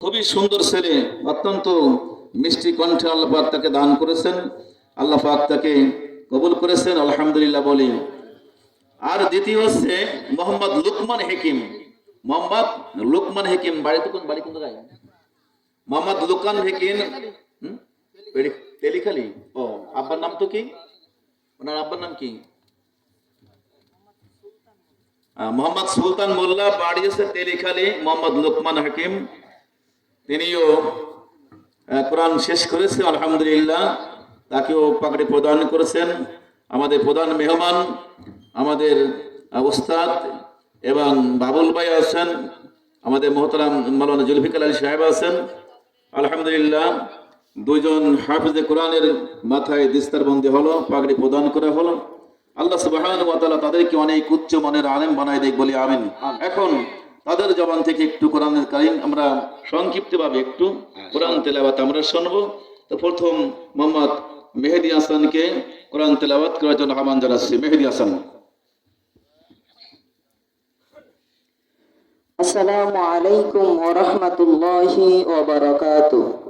খুবই সুন্দর ছেলে, অত্যন্ত মিষ্টি কণ্ঠে আল্লাহ পাক তাকে দান করেছেন। আল্লাহ পাক তাকে কবুল করেছেন, আলহামদুলিল্লাহ বলি। আর দ্বিতীয় হচ্ছে মোহাম্মদ লুকমান হেকিম। মোহাম্মদ লুকমান হেকিম, বাড়িতে কোন, বাড়ি কোন জায়গায়? মোহাম্মদ লুকমান হেকিম? তেলিখালি? ও, আব্বার নাম তো কি? ওনার আব্বার নাম কি? মোহাম্মদ সুলতান মোল্লা, বাড়ি হচ্ছে তেলিখালি, মোহাম্মদ লুকমান হাকিম। তিনিও কোরআন শেষ করেছেন আলহামদুলিল্লাহ। তাকেও পাকড়ি প্রদান করেছেন। আমাদের প্রধান মেহমান আমাদের আহ, উস্তাদ এবং বাবুল ভাই আছেন আমাদের মোহতারাম মৌলানা জুলফিকার আলী সাহেব আছেন। আলহামদুলিল্লাহ দুইজন হাফিজে কোরআনের মাথায় দিস্তারবন্দি হলো পাগড়ি প্রদান করা হলো। আল্লাহ ওয়া তাদেরকে অনেক উচ্চ মানের আলেম বানায় দেখ বলি আমিন। এখন তাদের জবান থেকে একটু কোরআনের কালীন আমরা সংক্ষিপ্ত ভাবে একটু কোরআন তেলাবাত আমরা শুনব। তো প্রথম মোহাম্মদ মেহেদি হাসানকে কোরআন তেলাবাত করার জন্য আহ্বান জানাচ্ছি। মেহেদি হাসান। আসসালামু আলাইকুম ওয়া রাহমাতুল্লাহি ওয়া বারাকাতুহু।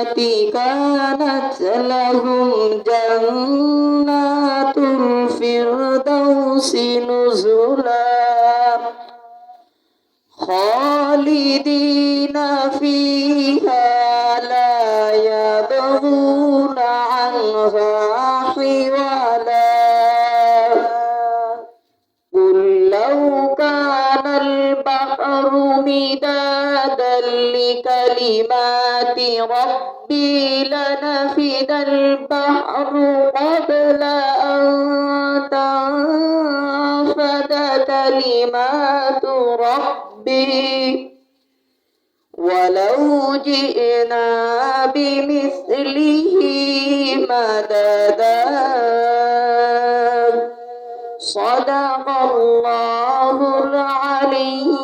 الصالحات كانت لهم جنات الفردوس نزلا خالدين فيها لا يبغون عنها حولا قل لو كان البحر مدادا لكلمات ربي لنفد البحر قبل أن تنفد كلمات ربي. ولو جئنا بمثله مددا. صدق الله العلي